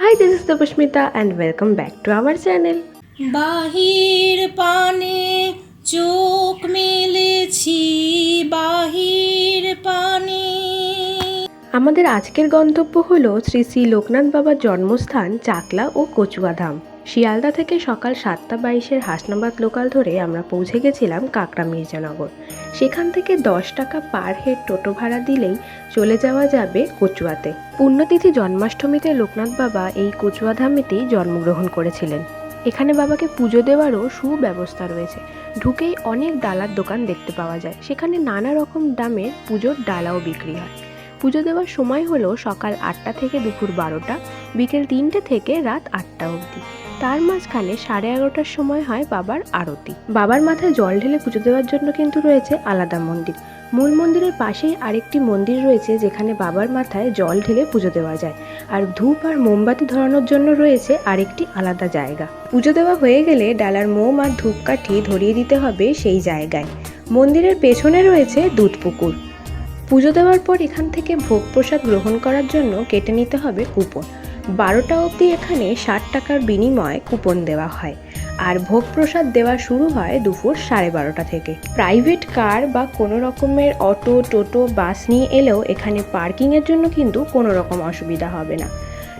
Hi, this is Tapasmita and welcome back to our channel বাহির পানে চোখ মেলেছি বাহির পানে। আমাদের আজকের গন্তব্য হলো শ্রী শ্রী লোকনাথ বাবার জন্মস্থান চাকলা ও কচুয়াধাম। শিয়ালদা থেকে সকাল সাতটা বাইশের হাসনাবাদ লোকাল ধরে আমরা পৌঁছে গেছিলাম কাকড়া মির্জানগর। সেখান থেকে দশ টাকা পার হেড টোটো ভাড়া দিলেই চলে যাওয়া যাবে কচুয়াতে। পুণ্যতিথি জন্মাষ্টমীতে লোকনাথ বাবা এই কচুয়াধামেতেই জন্মগ্রহণ করেছিলেন। এখানে বাবাকে পুজো দেওয়ারও সুব্যবস্থা রয়েছে। ঢুকেই অনেক ডালার দোকান দেখতে পাওয়া যায়। সেখানে নানা রকম দামের পুজোর ডালাও বিক্রি হয়। পুজো দেওয়ার সময় হলো সকাল আটটা থেকে দুপুর বারোটা, বিকেল তিনটে থেকে রাত আটটা অবধি। তার মাঝখানে সাড়ে এগারোটার সময় হয় বাবার আরতি। বাবার মাথায় জল ঢেলে পুজো দেওয়ার জন্য কিন্তু রয়েছে আলাদা মন্দির। মূল মন্দিরের পাশেই আরেকটি মন্দির রয়েছে যেখানে বাবার মাথায় জল ঢেলে পুজো দেওয়া যায়। আর ধূপ আর মোমবাতি ধরানোর জন্য রয়েছে আরেকটি আলাদা জায়গা। পুজো দেওয়া হয়ে গেলে ডালার মোম আর ধূপকাঠি ধরিয়ে দিতে হবে সেই জায়গায়। মন্দিরের পেছনে রয়েছে দুধ পুকুর। পুজো দেওয়ার পর এখান থেকে ভোগ প্রসাদ গ্রহণ করার জন্য কেটে নিতে হবে কুপন। বারোটা অবধি এখানে ষাট টাকার বিনিময়ে কুপন দেওয়া হয়। আর ভোগ প্রসাদ দেওয়া শুরু হয় দুপুর সাড়ে বারোটা থেকে। প্রাইভেট কার বা কোনো রকমের অটো, টোটো, বাস নিয়ে এলেও এখানে পার্কিংয়ের জন্য কিন্তু কোনো রকম অসুবিধা হবে না।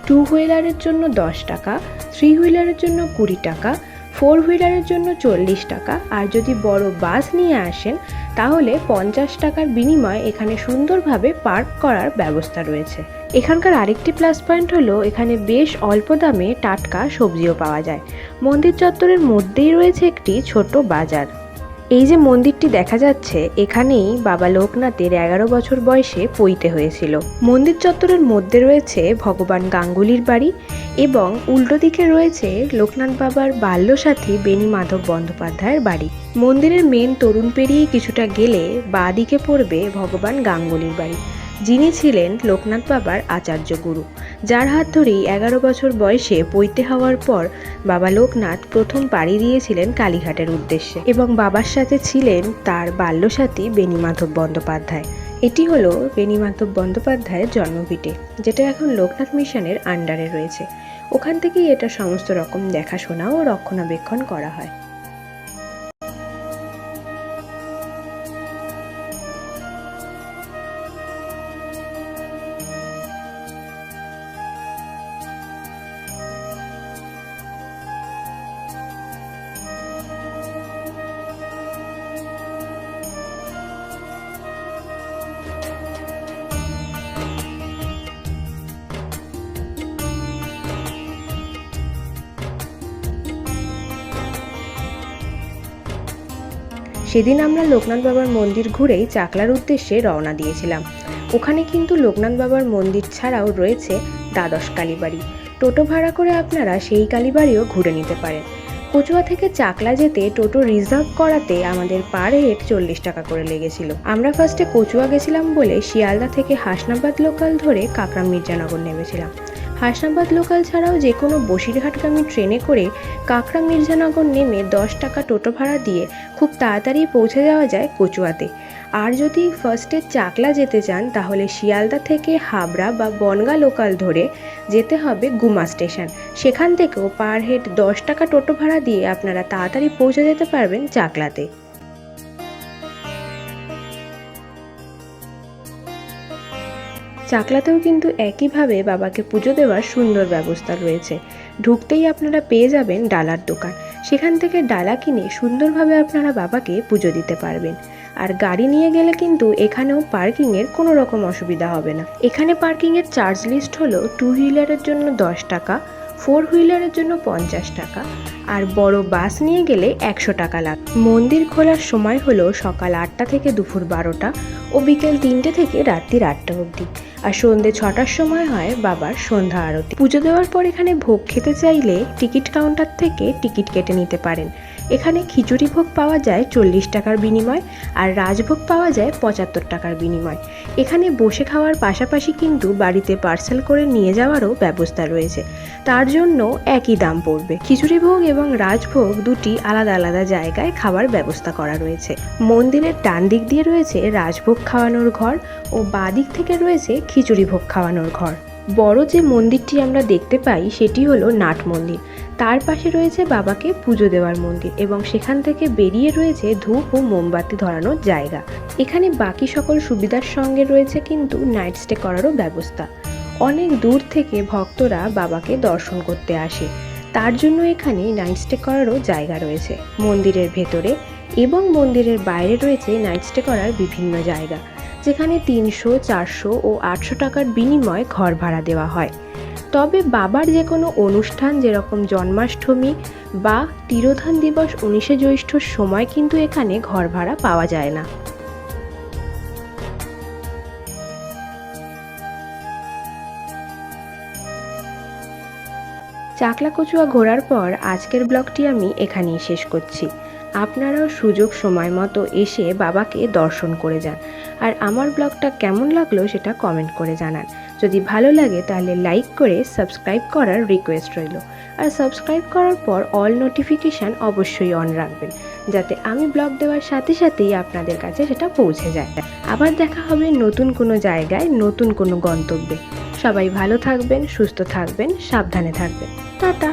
টু হুইলারের জন্য দশ টাকা, থ্রি হুইলারের জন্য কুড়ি টাকা, ফোর হুইলারের জন্য চল্লিশ টাকা। আর যদি বড় বাস নিয়ে আসেন, তাহলে পঞ্চাশ টাকার বিনিময়ে এখানে সুন্দরভাবে পার্ক করার ব্যবস্থা রয়েছে। এখানকার আরেকটি প্লাস পয়েন্ট হলো, এখানে বেশ অল্প দামে টাটকা সবজিও পাওয়া যায়। মন্দির চত্বরের মধ্যেই রয়েছে একটি ছোট বাজার। এই যে মন্দিরটি দেখা যাচ্ছে, এখানেই বাবা লোকনাথের এগারো বছর বয়সে পইতে হয়েছিল। মন্দির চত্বরের মধ্যে রয়েছে ভগবান গাঙ্গুলির বাড়ি এবং উল্টো দিকে রয়েছে লোকনাথ বাবার বাল্যসাথী বেণী মাধব বন্দ্যোপাধ্যায়ের বাড়ি। মন্দিরের মেন তরুণ পেরিয়ে কিছুটা গেলে বাঁ দিকে পড়বে ভগবান গাঙ্গুলির বাড়ি। যিনি ছিলেন লোকনাথ বাবার আচার্য গুরু, যার হাত ধরেই এগারো বছর বয়সে পৈতে হওয়ার পর বাবা লোকনাথ প্রথম পাড়ি দিয়েছিলেন কালীঘাটের উদ্দেশ্যে এবং বাবার সাথে ছিলেন তার বাল্যসাথী বেণীমাধব বন্দ্যোপাধ্যায়। এটি হলো বেণীমাধব বন্দ্যোপাধ্যায়ের জন্মভিটে, যেটা এখন লোকনাথ মিশনের আন্ডারে রয়েছে। ওখান থেকেই এটা সমস্ত রকম দেখাশোনা ও রক্ষণাবেক্ষণ করা হয়। সেদিন আমরা লোকনাথ বাবার মন্দির ঘুরেই চাকলার উদ্দেশ্যে রওনা দিয়েছিলাম। ওখানে কিন্তু লোকনাথ বাবার মন্দির ছাড়াও রয়েছে দ্বাদশ কালীবাড়ি। টোটো ভাড়া করে আপনারা সেই কালীবাড়িও ঘুরে নিতে পারেন। কচুয়া থেকে চাকলা যেতে টোটো রিজার্ভ করাতে আমাদের পার হেড চল্লিশ টাকা করে লেগেছিল। আমরা ফার্স্টে কচুয়া গেছিলাম বলে শিয়ালদা থেকে হাসনাবাদ লোকাল ধরে কাকড়া মির্জানগর নেমেছিলাম। হাসনাবাদ লোকাল ছাড়াও যে কোনো বসিরহাটগামী ট্রেনে করে কাকড়া মির্জানগর নেমে দশ টাকা টোটো ভাড়া দিয়ে খুব তাড়াতাড়ি পৌঁছে যাওয়া যায় কচুয়াতে। আর যদি ফার্স্টে চাকলা যেতে চান, তাহলে শিয়ালদা থেকে হাবড়া বা বনগা লোকাল ধরে যেতে হবে গুমা স্টেশন। সেখান থেকেও পার হেড দশ টাকা টোটো ভাড়া দিয়ে আপনারা তাড়াতাড়ি পৌঁছে যেতে পারবেন চাকলাতে। চাকলাতেও কিন্তু একইভাবে বাবাকে পুজো দেওয়ার সুন্দর ব্যবস্থা রয়েছে। ঢুকতেই আপনারা পেয়ে যাবেন ডালার দোকান। সেখান থেকে ডালা কিনে সুন্দরভাবে আপনারা বাবাকে পুজো দিতে পারবেন। আর গাড়ি নিয়ে গেলে কিন্তু এখানেও পার্কিংয়ের কোনো রকম অসুবিধা হবে না। এখানে পার্কিংয়ের চার্জ লিস্ট হলো টু হুইলারের জন্য দশ টাকা ফোর হুইলারের জন্য পঞ্চাশ টাকা আর বড় বাস নিয়ে গেলে একশো টাকা লাগে মন্দির খোলার সময় হলো সকাল আটটা থেকে দুপুর বারোটা ও বিকেল তিনটে থেকে রাত্রির আটটা অবধি। আর সন্ধ্যে ছটার সময় হয় বাবার সন্ধ্যা আরতি। পুজো দেওয়ার পর এখানে ভোগ খেতে চাইলে টিকিট কাউন্টার থেকে টিকিট কেটে নিতে পারেন। এখানে খিচুড়ি ভোগ পাওয়া যায় চল্লিশ টাকার বিনিময় আর রাজভোগ পাওয়া যায় পঁচাত্তর টাকার বিনিময়। এখানে বসে খাওয়ার পাশাপাশি কিন্তু বাড়িতে পার্সেল করে নিয়ে যাওয়ারও ব্যবস্থা রয়েছে। তার জন্য একই দাম পড়বে। খিচুড়ি ভোগ এবং রাজভোগ দুটি আলাদা আলাদা জায়গায় খাওয়ার ব্যবস্থা করা রয়েছে। মন্দিরের ডান দিক দিয়ে রয়েছে রাজভোগ খাওয়ানোর ঘর ও বাঁ দিক থেকে রয়েছে খিচুড়ি ভোগ খাওয়ানোর ঘর। বড় যে মন্দিরটি আমরা দেখতে পাই, সেটি হলো নাট মন্দির। তার পাশে রয়েছে বাবাকে পুজো দেওয়ার মন্দির এবং সেখান থেকে বেরিয়ে রয়েছে ধূপ ও মোমবাতি ধরানোর জায়গা। এখানে বাকি সকল সুবিধার সঙ্গে রয়েছে কিন্তু নাইট স্টে করারও ব্যবস্থা। অনেক দূর থেকে ভক্তরা বাবাকে দর্শন করতে আসে। তার জন্য এখানে নাইট স্টে করারও জায়গা রয়েছে। মন্দিরের ভেতরে এবং মন্দিরের বাইরে রয়েছে নাইট স্টে করার বিভিন্ন জায়গা। যেখানে তিনশো, চারশো ও আটশো টাকার বিনিময়ে ঘর ভাড়া দেওয়া হয়। তবে বাবার যে কোনো অনুষ্ঠান, যেরকম জন্মাষ্টমী বা তিরোধান দিবস উনিশে জ্যৈষ্ঠর সময় কিন্তু এখানে ঘর ভাড়া পাওয়া যায় না। চাকলা কচুয়া ঘোরার পর আজকের ব্লগটি আমি এখানেই শেষ করছি। আপনারাও সুযোগ সময় মতো এসে বাবাকে দর্শন করে যান। আর আমার ব্লগটা কেমন লাগল সেটা কমেন্ট করে জানান। যদি ভালো লাগে তাহলে লাইক করে সাবস্ক্রাইব করার রিকোয়েস্ট রইল। আর সাবস্ক্রাইব করার পর অল নোটিফিকেশান অবশ্যই অন রাখবেন, যাতে আমি ব্লগ দেওয়ার সাথে সাথেই আপনাদের কাছে সেটা পৌঁছে যায়। আবার দেখা হবে নতুন কোনো জায়গায় নতুন কোনো গন্তব্যে। সবাই ভালো থাকবেন, সুস্থ থাকবেন, সাবধানে থাকবেন। টাটা!